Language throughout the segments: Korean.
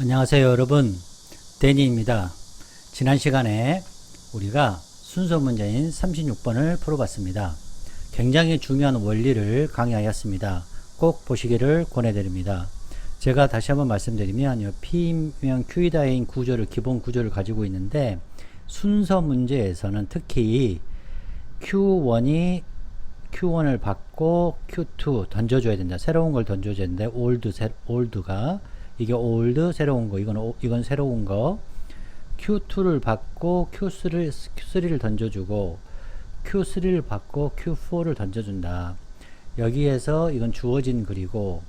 안녕하세요 여러분. 데니입니다. 지난 시간에 우리가 순서 문제인 36번을 풀어봤습니다. 굉장히 중요한 원리를 강의하였습니다. 꼭 보시기를 권해드립니다. 제가 다시 한번 말씀드리면 요 P면 Q이다인 구조를 기본 구조를 가지고 있는데 순서 문제에서는 특히 Q1이 Q1을 받고 Q2 던져줘야 된다. 새로운 걸 던져줘야 되는데 old, 새, old가 이게 old 새로운 거 이건 오- 이건 새로운 거 Q2를 받고 Q3를 Q3를 던져주고 Q3를 받고 Q4를 던져준다. 여기에서 이건 주어진 글이고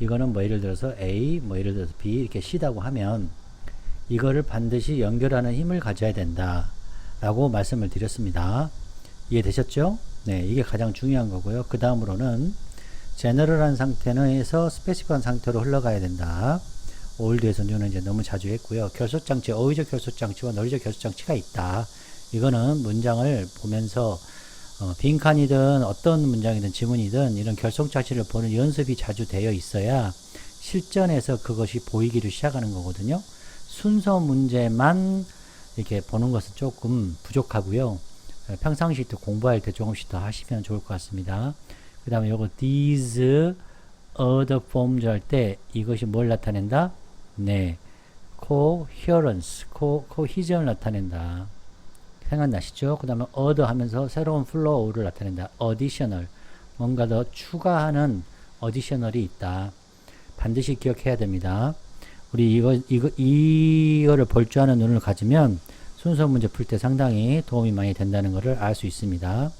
이거는 뭐 예를 들어서 A 뭐 예를 들어서 B 이렇게 C다고 하면 이거를 반드시 연결하는 힘을 가져야 된다. 라고 말씀을 드렸습니다. 이해되셨죠? 네, 이게 가장 중요한 거고요. 그 다음으로는 제너럴한 상태에서 스페시피한 상태로 흘러가야 된다. 올드에서 뉴는 이제 너무 자주 했고요. 결속장치, 어휘적 결속장치와 논리적 결속장치가 있다. 이거는 문장을 보면서 어, 빈칸이든 어떤 문장이든 지문이든 이런 결속장치를 보는 연습이 자주 되어 있어야 실전에서 그것이 보이기를 시작하는 거거든요. 순서 문제만 이렇게 보는 것은 조금 부족하고요. 에, 평상시 때 공부할 때 조금씩 더 하시면 좋을 것 같습니다. 그 다음에 요거 these other forms 할 때 이것이 뭘 나타낸다? 네. coherence, co, cohesion을 나타낸다. 생각나시죠? 그 다음에 other 하면서 새로운 flow를 나타낸다. additional. 뭔가 더 추가하는 additional이 있다. 반드시 기억해야 됩니다. 우리 이거, 이거, 이거를 볼 줄 아는 눈을 가지면 순서 문제 풀 때 상당히 도움이 많이 된다는 것을 알 수 있습니다.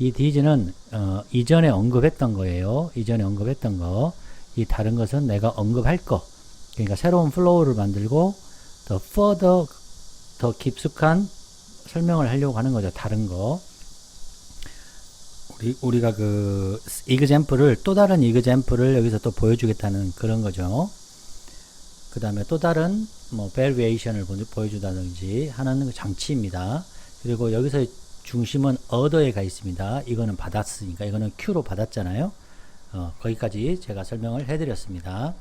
이 디즈는 어, 이전에 언급했던 거예요. 이전에 언급했던 거. 이 다른 것은 내가 언급할 거. 그러니까 새로운 플로우를 만들고 더 further 더 깊숙한 설명을 하려고 하는 거죠. 다른 거. 우리 우리가 그 이그잼플을 또 다른 이그잼플을 여기서 또 보여주겠다는 그런 거죠. 그 다음에 또 다른 뭐 보- 보여주다든지 하는 그 장치입니다. 그리고 여기서 중심은 other에 가 있습니다. 이거는 받았으니까 이거는 Q로 받았잖아요. 어, 거기까지 제가 설명을 해드렸습니다.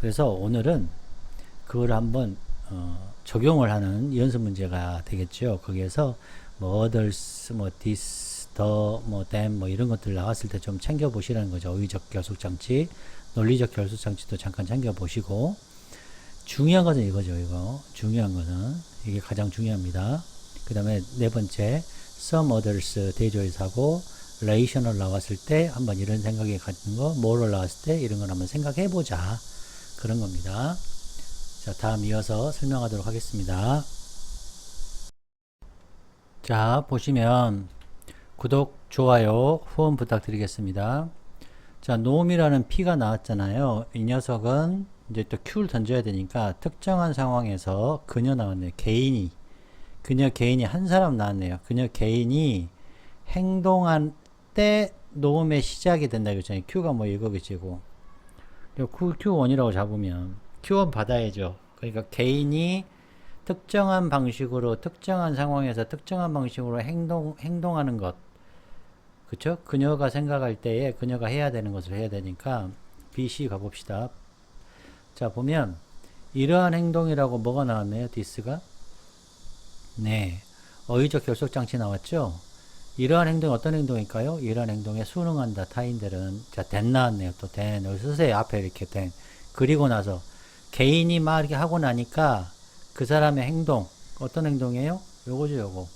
그래서 오늘은 그걸 한번 어, 적용을 하는 연습 문제가 되겠죠. 거기에서 뭐 others, 뭐 this, the, 뭐 them, 뭐 이런 것들 나왔을 때 좀 챙겨 보시라는 거죠. 어휘적 결속 장치, 논리적 결속 장치도 잠깐 챙겨 보시고 중요한 것은 이거죠. 이거 중요한 것은 이게 가장 중요합니다. 그 다음에 네 번째 some others 대조회사고 relational 나왔을 때 한번 이런 생각이 갖는 거, moral 나왔을 때 이런 걸 한번 생각해 보자. 그런 겁니다. 자, 다음 이어서 설명하도록 하겠습니다. 자, 보시면 구독, 좋아요, 후원 부탁드리겠습니다. 자, 놈이라는 P가 나왔잖아요. 이 녀석은 이제 또 Q를 던져야 되니까 특정한 상황에서 그녀 나왔네요. 개인이. 그녀 개인이 한 사람 나왔네요. 그녀 개인이 행동한 때 노음의 시작이 된다 이거잖아요. Q가 뭐 이거겠지고. Q, Q1이라고 잡으면 Q1 받아야죠. 그러니까 개인이 특정한 방식으로 특정한 상황에서 특정한 방식으로 행동 행동하는 것. 그쵸? 그녀가 생각할 때에 그녀가 해야 되는 것을 해야 되니까 B, C 가봅시다. 자, 보면 이러한 행동이라고 뭐가 나왔네요? 디스가? 네. 어휘적 결속 장치 나왔죠? 이러한 행동이 어떤 행동일까요? 이러한 행동에 순응한다. 타인들은 자, 된 나왔네요. 또 된. 여기 쓰세요. 앞에 이렇게 된. 그리고 나서 개인이 막 이렇게 하고 나니까 그 사람의 행동 어떤 행동이에요? 요거죠, 요거.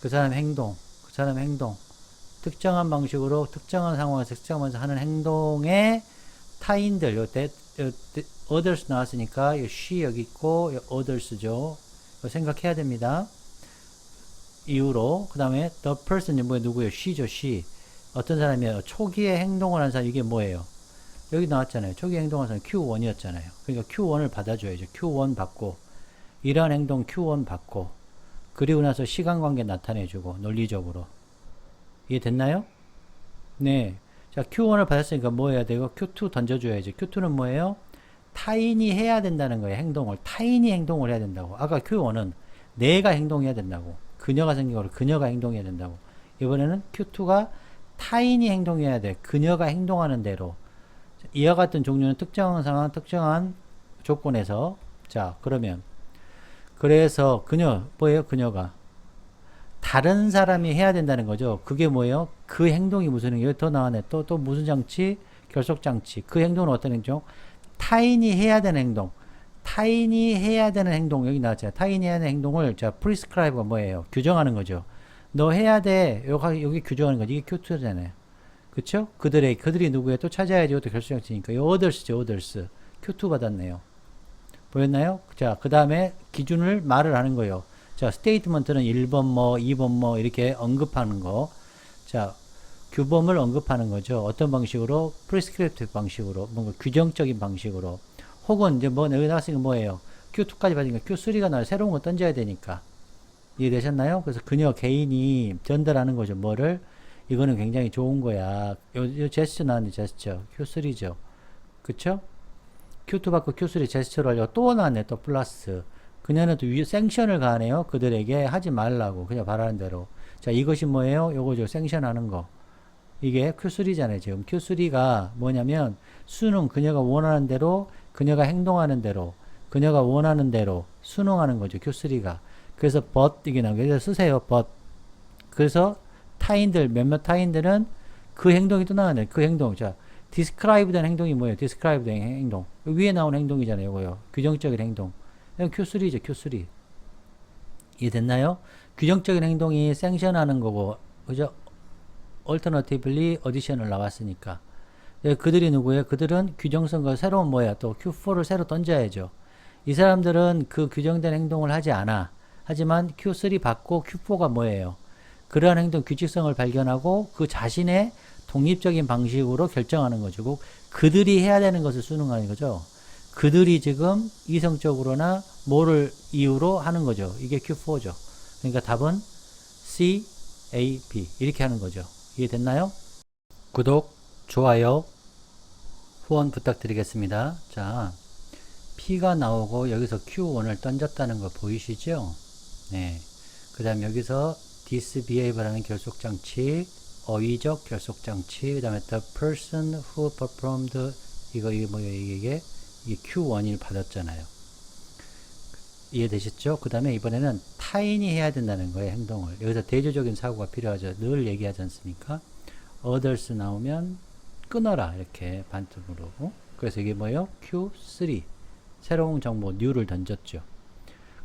그 사람의 행동. 그 사람의 행동. 특정한 방식으로 특정한 상황에서 특정하면서 하는 행동에 타인들 요때 others 나왔으니까 요 she 여기 있고 요 others죠. 생각해야 됩니다. 이후로 그 다음에 the person이 뭐예요? 누구예요? she죠, she. 어떤 사람이에요? 초기에 행동을 한 사람 이게 뭐예요? 여기 나왔잖아요. 초기에 행동한 사람 Q1이었잖아요. 그러니까 Q1을 받아줘야죠. Q1 받고 이러한 행동 Q1 받고 그리고 나서 시간 관계 나타내주고 논리적으로 이해됐나요? 네. 자, Q1을 받았으니까 뭐 해야 되고 Q2 던져줘야죠. Q2는 뭐예요? 타인이 해야 된다는 거예요. 행동을. 타인이 행동을 해야 된다고. 아까 Q1은 내가 행동해야 된다고. 그녀가 생긴 거를 그녀가 행동해야 된다고. 이번에는 Q2가 타인이 행동해야 돼. 그녀가 행동하는 대로. 이와 같은 종류는 특정한 상황, 특정한 조건에서 자, 그러면 그래서 그녀 뭐예요? 그녀가 다른 사람이 해야 된다는 거죠. 그게 뭐예요? 그 행동이 무슨 행동? 더 나왔네. 또, 또 무슨 장치? 결속 장치. 그 행동은 어떤 행동? 타인이 해야 되는 행동. 타인이 해야 되는 행동. 여기 나왔잖아요. 타인이 해야 되는 행동을 자, prescribe가 뭐예요? 규정하는 거죠. 너 해야 돼. 여기, 여기 규정하는 거지. 이게 큐투잖아요. 그쵸? 그들의, 그들이 누구예요? 또 찾아야지. 이것도. 이 others죠, others. 큐투 받았네요. 보였나요? 자, 그 다음에 기준을 말을 하는 거예요. 자, 스테이트먼트는 1번 뭐, 2번 뭐, 이렇게 언급하는 거. 자, 규범을 언급하는 거죠. 어떤 방식으로? 프리스크립티브 방식으로. 뭔가 규정적인 방식으로. 혹은 이제 뭐, 여기 나왔으니까 뭐예요? Q2까지 받으니까 Q3가 나와 새로운 거 던져야 되니까. 이해되셨나요? 그래서 그녀 개인이 전달하는 거죠. 뭐를? 이거는 굉장히 좋은 거야. 요, 요 제스처 나왔는데 제스처. Q3죠. 그쵸? Q2 받고 Q3 제스처를 하려고 또 나왔네. 또 플러스. 그녀는 또 위- 생션을 가하네요. 그들에게 하지 말라고. 그냥 바라는 대로. 자, 이것이 뭐예요? 요거죠. 생션 하는 거. 이게 Q3잖아요. 지금 Q3가 뭐냐면 수능 그녀가 원하는 대로 그녀가 행동하는 대로 그녀가 원하는 대로 순응하는 거죠. Q3가. 그래서 but 이게 나오게 그래서 쓰세요. but. 그래서 타인들 몇몇 타인들은 그 행동이 또 나왔네. 그 행동. 자, describe 된 행동이 뭐예요? describe 된 행동. 위에 나온 행동이잖아요. 이거요. 규정적인 행동. 이건 Q3죠. Q3. 이해됐나요? 규정적인 행동이 생션하는 거고, 그죠? alternatively addition을 나왔으니까. 예, 그들이 누구예요? 그들은 규정성과 새로운 뭐야? 또 Q4를 새로 던져야죠. 이 사람들은 그 규정된 행동을 하지 않아. 하지만 Q3 받고 Q4가 뭐예요? 그러한 행동 규칙성을 발견하고 그 자신의 독립적인 방식으로 결정하는 거죠. 그 그들이 해야 되는 것을 수능하는 거죠. 그들이 지금 이성적으로나 뭐를 이유로 하는 거죠. 이게 Q4죠. 그러니까 답은 C, A, B 이렇게 하는 거죠. 이해됐나요? 구독, 좋아요, 후원 부탁드리겠습니다. 자, P가 나오고 여기서 Q1을 던졌다는 거 보이시죠? 네. 그 다음 여기서 disbehave라는 결속장치, 어휘적 결속장치, 그 다음에 the person who performed 이거 이게 뭐예요? 이게 이게 Q1을 받았잖아요. 이해되셨죠? 그 다음에 이번에는 타인이 해야 된다는 거예요, 행동을. 여기서 대조적인 사고가 필요하죠. 늘 얘기하지 않습니까? others 나오면 끊어라, 이렇게 반틈으로. 그래서 이게 뭐예요? Q3. 새로운 정보, new를 던졌죠.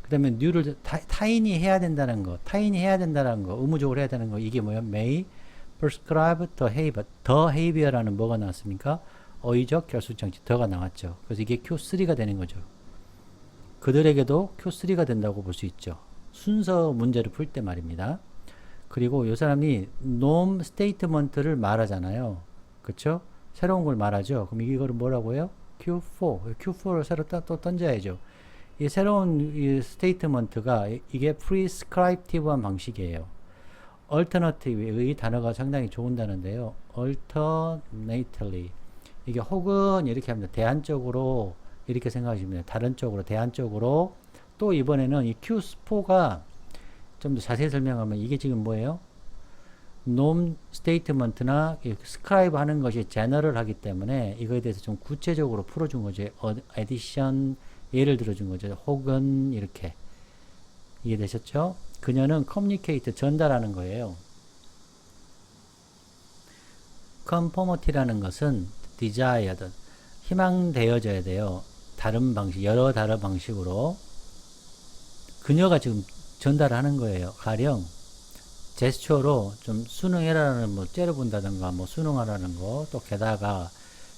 그 다음에 new를, 타, 타인이 해야 된다는 거, 타인이 해야 된다는 거, 의무적으로 해야 되는 거, 이게 뭐예요? may prescribe the behavior. the behavior라는 뭐가 나왔습니까? 어휘적 결속장치, 더가 나왔죠. 그래서 이게 Q3가 되는 거죠. 그들에게도 Q3가 된다고 볼 수 있죠. 순서 문제를 풀 때 말입니다. 그리고 이 사람이 놈 스테이트먼트를 말하잖아요. 그쵸? 새로운 걸 말하죠. 그럼 이거를 뭐라고 해요? Q4. Q4를 새로 또, 또 던져야죠. 이 새로운 이 스테이트먼트가 이- 이게 prescriptive한 방식이에요. alternative 이 단어가 상당히 좋은 단어인데요. alternately 이게 혹은 이렇게 합니다. 대안적으로 이렇게 생각하시면 돼요. 다른 쪽으로 대안적으로 또 이번에는 이 Q4가 좀 더 자세히 설명하면 이게 지금 뭐예요? 놈 스테이트먼트나 스크라이브 하는 것이 제너럴 하기 때문에 이거에 대해서 좀 구체적으로 풀어준 거죠. 어, 에디션 예를 들어준 거죠. 혹은 이렇게 이해되셨죠? 그녀는 커뮤니케이트 전달하는 거예요. conformity라는 것은 desired 희망되어져야 돼요. 다른 방식, 여러 다른 방식으로 그녀가 지금 전달하는 거예요. 가령 제스처로 좀 수능해라는 뭐 째려본다든가 뭐 수능하라는 거 또 게다가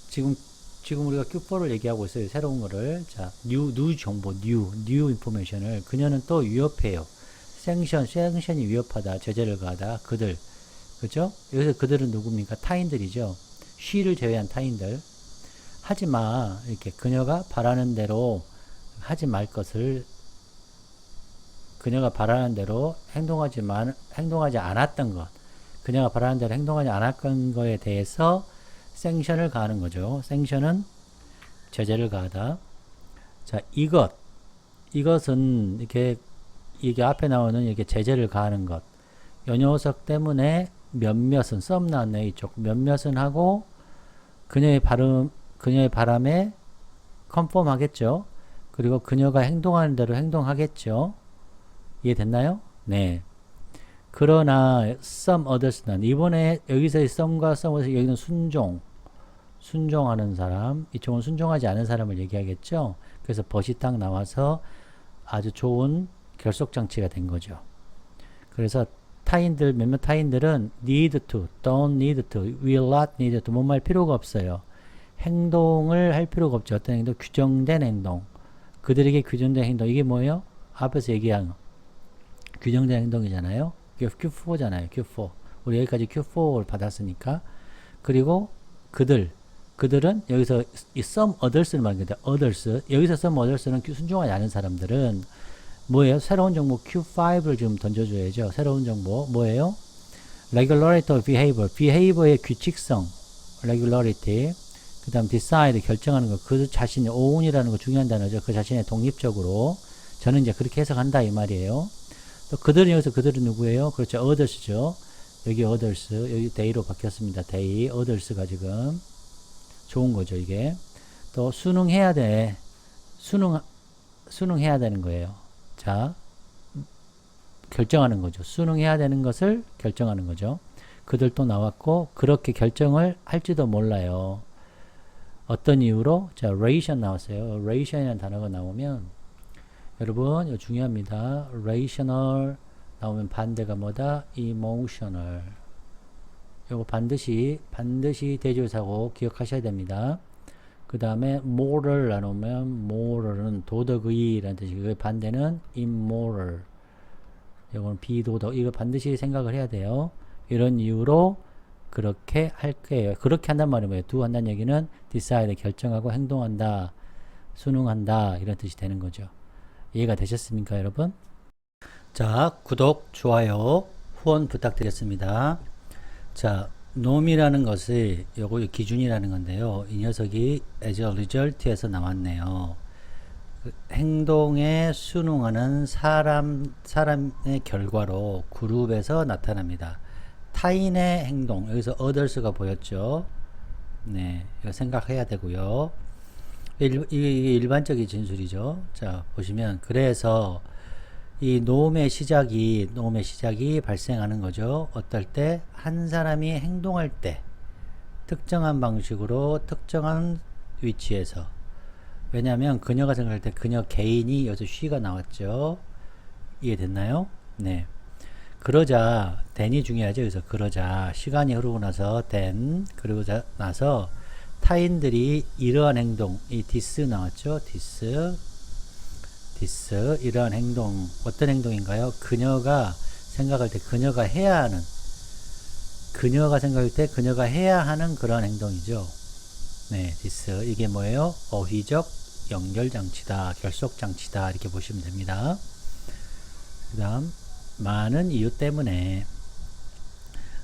지금 지금 우리가 Q4를 얘기하고 있어요. 새로운 거를 자, 뉴, 뉴 정보, 뉴, 뉴 인포메이션을 그녀는 또 위협해요. 생션, 생션이 위협하다, 제재를 가하다, 그들, 그죠? 여기서 그들은 누굽니까? 타인들이죠. 쉬를 제외한 타인들. 하지 마. 이렇게 그녀가 바라는 대로 하지 말 것을 그녀가 바라는 대로 행동하지 만, 행동하지 않았던 것. 그녀가 바라는 대로 행동하지 않았던 거에 대해서 생션을 가하는 거죠. 생션은 제재를 가하다. 자, 이것. 이것은 이렇게 이게 앞에 나오는 이렇게 제재를 가하는 것. 요 녀석 때문에 몇몇은 썸 나왔네 이쪽 몇몇은 하고 그녀의 발음 그녀의 바람에 컨펌 하겠죠. 그리고 그녀가 행동하는 대로 행동하겠죠. 이해됐나요? 네. 그러나 some others는 이번에 여기서의 some과 some에서 여기는 순종, 순종하는 사람, 이쪽은 순종하지 않은 사람을 얘기하겠죠. 그래서 벗이 딱 나와서 아주 좋은 결속 장치가 된 거죠. 그래서 타인들 몇몇 타인들은 need to, don't need to, will not need to 뭔말 필요가 없어요. 행동을 할 필요가 없죠. 어떤 행동? 규정된 행동. 그들에게 규정된 행동. 이게 뭐예요? 앞에서 얘기한 규정된 행동이잖아요. 이게 Q4잖아요. Q4. 우리 여기까지 Q4를 받았으니까. 그리고 그들. 그들은 여기서 이 some others를 말하는데 others. 여기서 some others는 순종하지 않은 사람들은 뭐예요? 새로운 정보 Q5를 지금 던져줘야죠. 새로운 정보 뭐예요? regularity of behavior, behavior의 규칙성, regularity. 그 다음 decide, 결정하는 거. 그 자신의 own이라는 거 중요한 단어죠. 그 자신의 독립적으로. 저는 이제 그렇게 해석한다 이 말이에요. 또 그들은 여기서 그들은 누구예요? 그렇죠. others죠. 여기 others, 여기 they로 바뀌었습니다. they, others가 지금 좋은 거죠, 이게. 또 수능해야 돼. 수능, 수능해야 되는 거예요. 자, 결정하는 거죠. 수능해야 되는 것을 결정하는 거죠. 그들도 나왔고, 그렇게 결정을 할지도 몰라요. 어떤 이유로? 자, ration 나왔어요. ration이라는 단어가 나오면, 여러분, 이거 중요합니다. rational 나오면 반대가 뭐다? emotional. 요거 반드시, 반드시 대조사고 기억하셔야 됩니다. 그 다음에 moral 나오면 moral은 도덕의 라는 뜻이고 그 반대는 immoral 이거는 비도덕 이거 반드시 생각을 해야 돼요 이런 이유로 그렇게 할 거예요 그렇게 한단 말이 뭐예요 두 한다는 얘기는 decide 결정하고 행동한다 순응한다 이런 뜻이 되는 거죠 이해가 되셨습니까 여러분 자 구독 좋아요 후원 부탁드리겠습니다 자 놈이라는 것이 요거 기준이라는 건데요. 이 녀석이 as a result에서 나왔네요. 그 행동에 순응하는 사람, 사람의 결과로 그룹에서 나타납니다. 타인의 행동, 여기서 others가 보였죠. 네, 이거 생각해야 되고요. 일, 이게 일반적인 진술이죠. 자, 보시면, 그래서 이 노음의 시작이 노음의 시작이 발생하는 거죠. 어떨 때 한 사람이 행동할 때 특정한 방식으로 특정한 위치에서 왜냐하면 그녀가 생각할 때 그녀 개인이 여기서 쉬가 나왔죠. 이해됐나요? 네. 그러자 then이 중요하죠. 그래서 그러자 시간이 흐르고 나서 then 그리고 나서 타인들이 이러한 행동 이 this 나왔죠. this 디스 이러한 행동 어떤 행동인가요? 그녀가 생각할 때 그녀가 해야 하는 그녀가 생각할 때 그녀가 해야 하는 그런 행동이죠. 네, 디스 이게 뭐예요? 어휘적 연결 장치다, 결속 장치다 이렇게 보시면 됩니다. 그 다음 많은 이유 때문에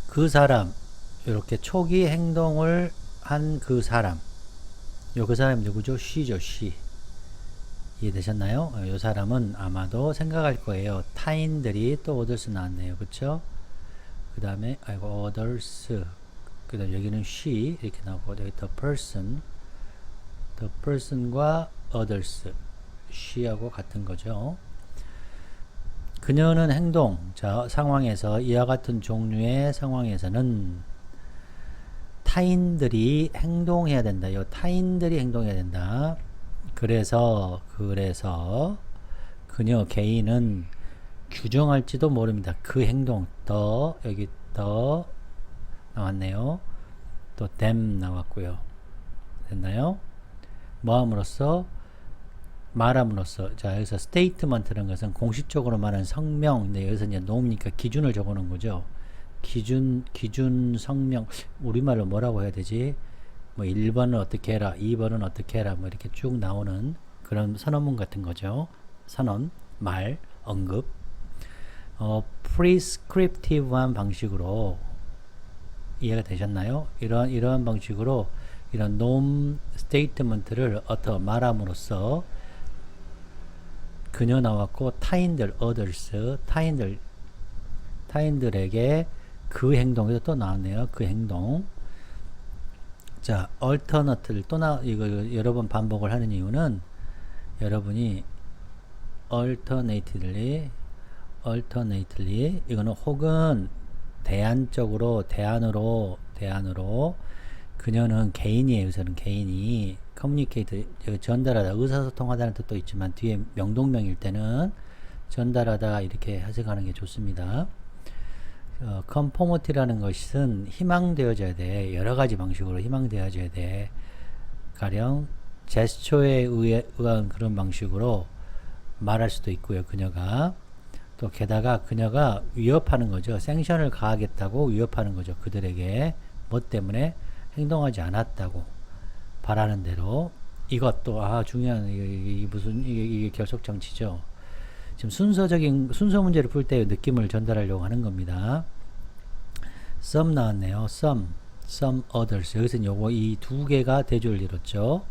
그 사람 이렇게 초기 행동을 한 그 사람 요 그 사람이 누구죠? 쉬죠, 쉬. 이해되셨나요? 이 사람은 아마도 생각할 거예요. 타인들이 또 others 나왔네요. 그쵸? 그 다음에, 아이고, others. 그 다음 여기는 she 이렇게 나오고, 여기 the person. the person과 others. she하고 같은 거죠. 그녀는 행동, 자, 상황에서, 이와 같은 종류의 상황에서는 타인들이 행동해야 된다. 이 타인들이 행동해야 된다. 그래서 그래서 그녀 개인은 규정할지도 모릅니다. 그 행동 더 여기 더 나왔네요. 또 them 나왔고요. 됐나요? 뭐함으로써 말함으로써 자 여기서 statement라는 것은 공식적으로 말하는 성명 근데 여기서 이제 놓으니까 기준을 적어놓은 거죠. 기준 기준 성명 우리말로 뭐라고 해야 되지? 뭐 1번은 어떻게 해라, 2번은 어떻게 해라, 뭐 이렇게 쭉 나오는 그런 선언문 같은 거죠. 선언, 말, 언급. 어, prescriptive한 방식으로 이해가 되셨나요? 이런 이러한 방식으로 이런 norm statement를 어떠 말함으로써 그녀 나왔고 타인들 others 타인들 타인들에게 그 행동에서 또 나왔네요. 그 행동 자, alternate를 또 나, 이거 여러 번 반복을 하는 이유는 여러분이 alternately, alternately 이거는 혹은 대안적으로, 대안으로, 대안으로 그녀는 개인이에요. 우선은 개인이 여기 전달하다 의사소통하다는 뜻도 있지만 뒤에 명동명일 때는 전달하다 이렇게 해석하는 게 좋습니다. 어, conformity라는 것은 희망되어져야 돼. 여러 가지 방식으로 희망되어져야 돼. 가령 제스처에 의해, 의한 그런 방식으로 말할 수도 있고요. 그녀가 또 게다가 그녀가 위협하는 거죠. 생션을 가하겠다고 위협하는 거죠. 그들에게 뭐 때문에 행동하지 않았다고 바라는 대로 이것도 아 중요한 이게, 이게 무슨 이게, 이게 결속 장치죠. 지금 순서적인 순서 문제를 풀때 느낌을 전달하려고 하는 겁니다. some 나왔네요. some, some others. 여기서는 요거 이 두 개가 대조를 이뤘죠.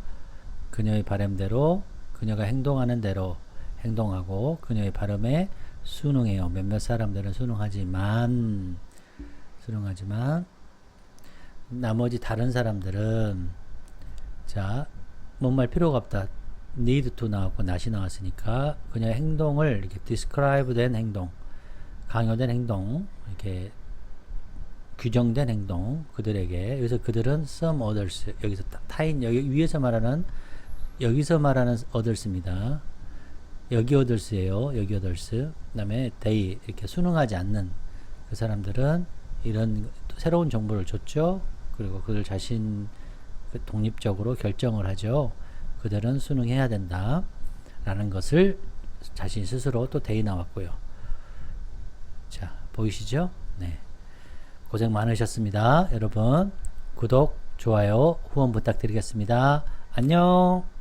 그녀의 바람대로 그녀가 행동하는 대로 행동하고 그녀의 발음에 순응해요. 몇몇 사람들은 순응하지만 순응하지만 나머지 다른 사람들은 자, 뭔 말 필요가 없다. Need to 나왔고 not이 나왔으니까 그냥 행동을 이렇게 describe 된 행동, 강요된 행동, 이렇게 규정된 행동 그들에게 여기서 그들은 some others 여기서 타- 타인 여기 위에서 말하는 여기서 말하는 others입니다. 여기 others예요. 여기 others. 그다음에 they 이렇게 순응하지 않는 그 사람들은 이런 또 새로운 정보를 줬죠. 그리고 그들 자신 그 독립적으로 결정을 하죠. 그들은 순응해야 된다. 라는 것을 자신 스스로 또 대이 나왔고요. 자, 보이시죠? 네. 고생 많으셨습니다. 여러분, 구독, 좋아요, 후원 부탁드리겠습니다. 안녕!